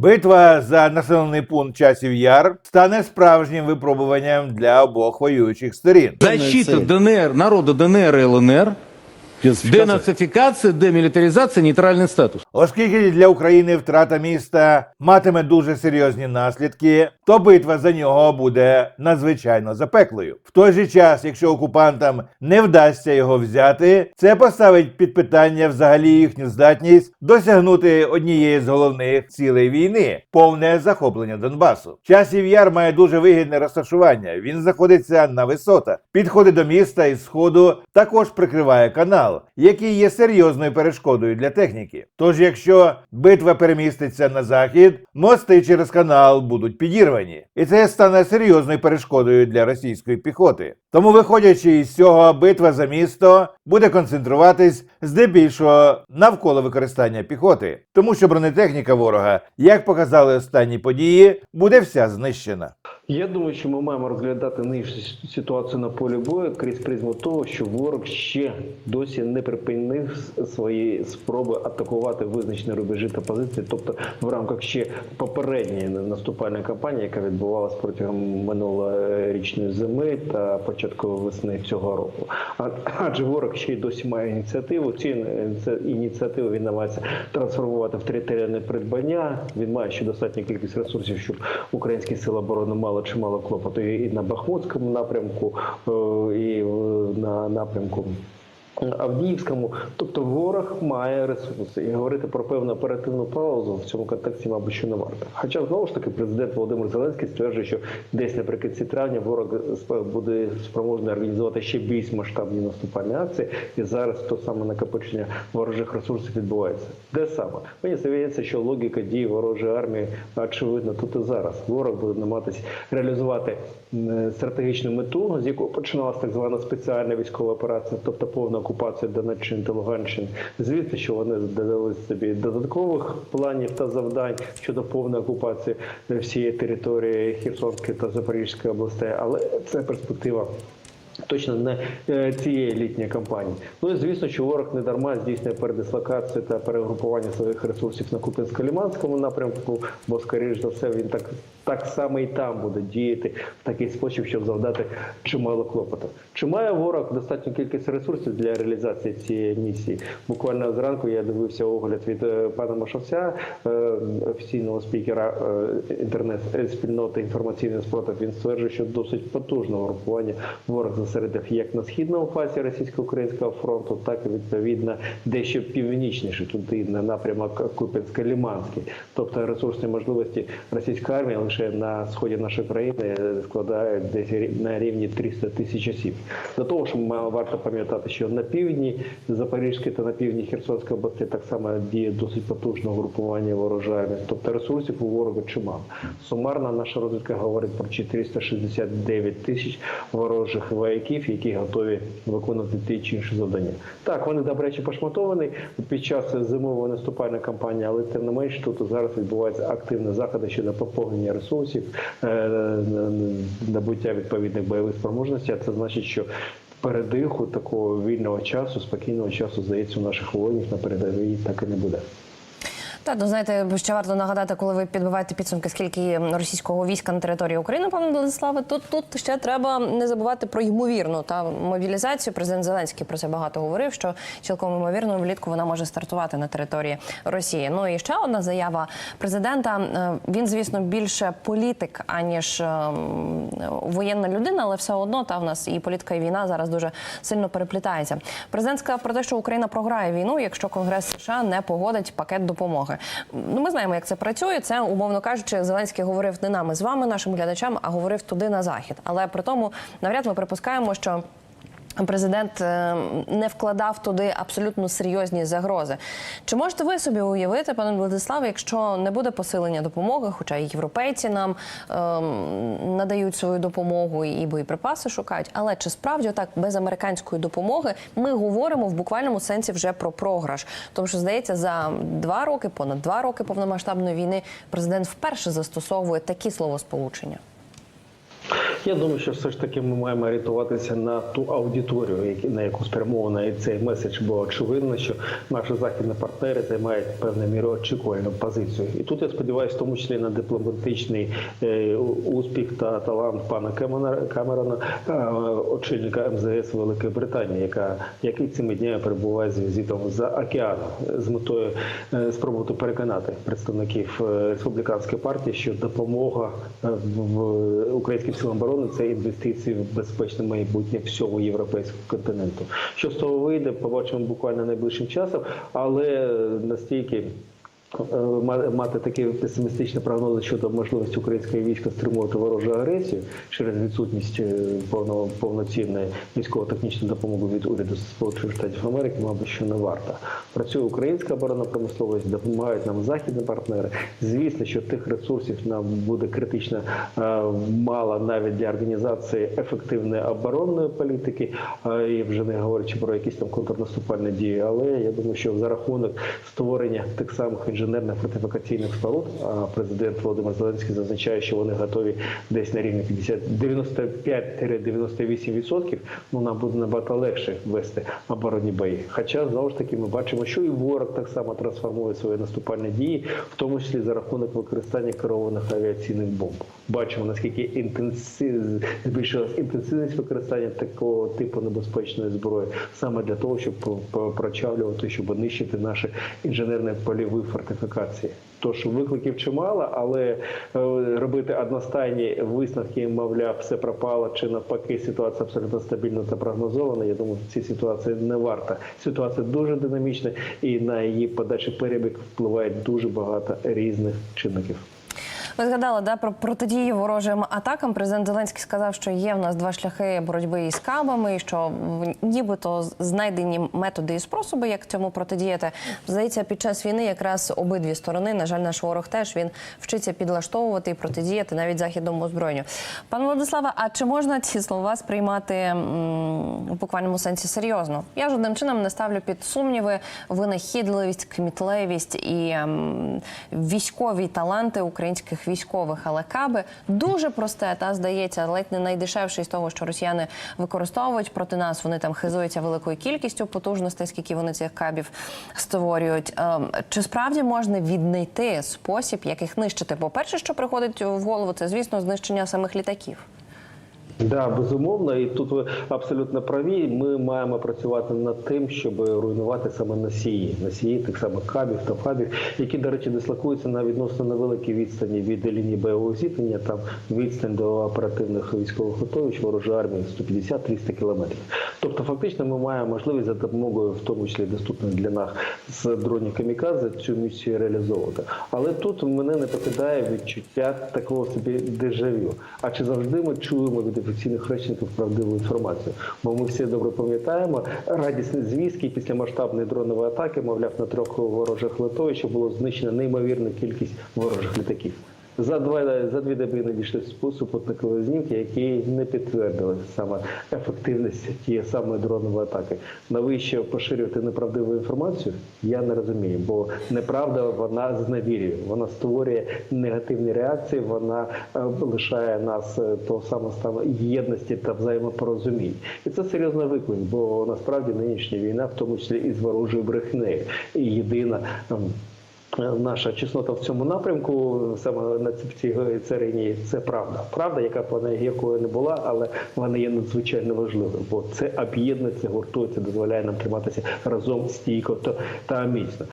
Битва за населений пункт часів яр стане справжнім випробуванням для обох воюючих сторін. Защита. ДНР, народу ДНР і ЛНР, Денацификация, демилитаризация, нейтральный статус. Оскільки для України втрата міста матиме дуже серйозні наслідки, то битва за нього буде надзвичайно запеклою. В той же час, якщо окупантам не вдасться його взяти, це поставить під питання взагалі їхню здатність досягнути однієї з головних цілей війни повне захоплення Донбасу. Часів яр має дуже вигідне розташування. Він знаходиться на висотах, підходить до міста із сходу, також прикриває канал, який є серйозною перешкодою для техніки. Тож, якщо битва переміститься на захід, мости через канал будуть підірвані, і це стане серйозною перешкодою для російської піхоти. Тому, виходячи із цього, битва за місто буде концентруватись здебільшого навколо використання піхоти, тому що бронетехніка ворога, як показали останні події, буде вся знищена. Я думаю, що ми маємо розглядати нинішню ситуацію на полі бою крізь призму того, що ворог ще досі не припинив свої спроби атакувати визначені рубежі та позиції, тобто в рамках ще попередньої наступальної кампанії, яка відбувалася протягом минулорічної зими та початку весни цього року. Адже ворог ще й досі має ініціативу. Ці ініці- ініціативи він намагається трансформувати в територіальне придбання. Він має ще достатню кількість ресурсів, щоб українські сили оборони мали чимало клопоту і на Бахмутському напрямку, е, і на напрямку. Авдіївському, тобто ворог має ресурси, і говорити про певну оперативну паузу в цьому контексті, мабуть, що не варто. Хоча знову ж таки президент Володимир Зеленський стверджує, що десь наприкінці травня ворог буде спроможний організувати ще більш масштабні наступальні акції, і зараз то саме накопичення ворожих ресурсів відбувається. Де саме мені здається, що логіка дій ворожої армії очевидно тут і зараз. Ворог буде намагатись реалізувати стратегічну мету, з якої починалася так звана спеціальна військова операція, тобто повна окупація Донеччини та Луганщини. Звісно, що вони додали собі додаткових планів та завдань щодо повної окупації всієї території Херсонської та Запорізької областей, але це перспектива. Точно не е, цієї літньої кампанії. Ну і звісно, що ворог не дарма здійснює передислокацію та перегрупування своїх ресурсів на Купинсько-Ліманському напрямку, бо, скоріш за все, він так, так само і там буде діяти в такий спосіб, щоб завдати чимало клопоту. Чи має ворог достатню кількість ресурсів для реалізації цієї місії? Буквально зранку я дивився огляд від е, пана Машовця, е, офіційного спікера е, інтернет-спільноти інформаційний спротив. Він стверджує, що досить потужне групування ворог зосередив як на східному фасі російсько-українського фронту, так і відповідно дещо північніше туди на напрямок Куп'янсько-Ліманський. Тобто ресурсні можливості російської армії лише на сході нашої країни складають десь на рівні 300 тисяч осіб. До того ж, варто пам'ятати, що на півдні Запорізької та на півдні Херсонської області так само діє досить потужне групування ворожої армії. Тобто ресурсів у ворога чимало. Сумарно наша розвідка говорить про 469 тисяч ворожих вояків, які готові виконувати ті чи інші завдання. Так, вони добре чи пошматовані під час зимової наступальної кампанії, але тим не менш тут зараз відбуваються активні заходи щодо поповнення ресурсів, е, набуття відповідних бойових спроможностей. А це значить, що передиху такого вільного часу, спокійного часу, здається, у наших воїнів на передовій так і не буде. Та ну знаєте, ще варто нагадати, коли ви підбиваєте підсумки, скільки російського війська на території України, пане Владиславе, тут тут ще треба не забувати про ймовірну та мобілізацію. Президент Зеленський про це багато говорив. Що цілком ймовірно влітку вона може стартувати на території Росії. Ну і ще одна заява президента. Е, Він, звісно, більше політик аніж ем, воєнна людина, але все одно та в нас і політика, і війна зараз дуже сильно переплітається. Президент сказав про те, що Україна програє війну, якщо Конгрес США не погодить пакет допомоги. Ну, ми знаємо, як це працює. Це умовно кажучи, Зеленський говорив не нами з вами, нашим глядачам, а говорив туди на захід. Але при тому навряд ми припускаємо, що. Президент е, не вкладав туди абсолютно серйозні загрози. Чи можете ви собі уявити, пане Владиславе, якщо не буде посилення допомоги, хоча і європейці нам ем, надають свою допомогу і боєприпаси шукають, але чи справді так без американської допомоги ми говоримо в буквальному сенсі вже про програш? Тому що здається, за два роки, понад два роки повномасштабної війни, президент вперше застосовує такі словосполучення. Я думаю, що все ж таки ми маємо орієнтуватися на ту аудиторію, на яку спрямований цей меседж, бо очевидно, що наші західні партнери займають певною мірою очікувальну позицію. І тут я сподіваюся, в тому числі на дипломатичний е, успіх та талант пана Камерона, е, очільника МЗС Великої Британії, яка який цими днями перебуває з візитом за океаном з метою е, спробувати переконати представників республіканської партії, що допомога в українським силам оборони це інвестиції в безпечне майбутнє всього європейського континенту. Що з того вийде, побачимо буквально найближчим часом, але настільки. Е, Мати такі песимістичні прогнози щодо можливості українського війська стримувати ворожу агресію через відсутність е, повного повноцінної військово-технічної допомоги від уряду Сполучених Штатів Америки, мабуть, що не варто. Працює українська оборонна промисловість, допомагають нам західні партнери. Звісно, що тих ресурсів нам буде критично е, мало навіть для організації ефективної оборонної політики, і вже не говорячи про якісь там контрнаступальні дії. Але я думаю, що за рахунок створення тих самих інженерних фортифікаційних споруд, а президент Володимир Зеленський зазначає, що вони готові десь на рівні 50 95-98%, ну нам буде набагато легше вести оборонні бої. Хоча знову ж таки ми бачимо, що і ворог так само трансформує свої наступальні дії, в тому числі за рахунок використання керованих авіаційних бомб. Бачимо наскільки інтенсив збільшилась інтенсивність використання такого типу небезпечної зброї саме для того, щоб прочавлювати, щоб нищити наші інженерні польові фортифікації. Тож викликів чимало, але е, робити одностайні висновки, мовляв, все пропало чи навпаки ситуація абсолютно стабільна та прогнозована. Я думаю, в цій ситуації не варта. Ситуація дуже динамічна, і на її подальший перебіг впливає дуже багато різних чинників. Ви згадали да, про протидію ворожим атакам. Президент Зеленський сказав, що є в нас два шляхи боротьби із кабами, і що в- нібито знайдені методи і способи, як цьому протидіяти. Здається, під час війни якраз обидві сторони, на жаль, наш ворог теж він вчиться підлаштовувати і протидіяти навіть західному озброєнню. Пане Владиславе, а чи можна ці слова сприймати у буквальному сенсі серйозно? Я жодним чином не ставлю під сумніви винахідливість, кмітливість і військові таланти українських військових, але каби дуже просте, та здається, ледь не найдешевше з того, що росіяни використовують проти нас. Вони там хизуються великою кількістю потужностей, скільки вони цих кабів створюють. Ем, чи справді можна віднайти спосіб, як їх нищити? Бо перше, що приходить в голову, це звісно знищення самих літаків. Да, безумовно, і тут ви абсолютно праві. Ми маємо працювати над тим, щоб руйнувати саме носії, носії тих самих кабів та фабів, які, до речі, дислокуються на відносно невеликій відстані від лінії бойового зіткнення, там відстань до оперативних військових готовищ ворожої армії 150-300 кілометрів. Тобто, фактично, ми маємо можливість за допомогою, в тому числі доступних для нас з дронів камікадзе, цю місію реалізовувати. Але тут мене не покидає відчуття такого собі дежавю. А чи завжди ми чуємо від офіційних речників правдиву інформацію? Бо ми всі добре пам'ятаємо радісні звістки після масштабної дронової атаки, мовляв, на трьох ворожих литовищах було знищено неймовірну кількість ворожих літаків. За два за дві доби надійшли супутникові знімки, які не підтвердили саме ефективність тієї самої дронової атаки. Навіщо поширювати неправдиву інформацію? Я не розумію, бо неправда вона зневірює, вона створює негативні реакції, вона е, лишає нас е, того самого стану єдності та взаємопорозумінь. І це серйозний виклик, бо насправді нинішня війна, в тому числі і з ворожою брехнею, і єдина. Наша чеснота в цьому напрямку, саме на цій царині, це правда. Правда, яка вона якою не була, але вона є надзвичайно важливою, бо це об'єднує, це гуртує, це дозволяє нам триматися разом стійко та міцно.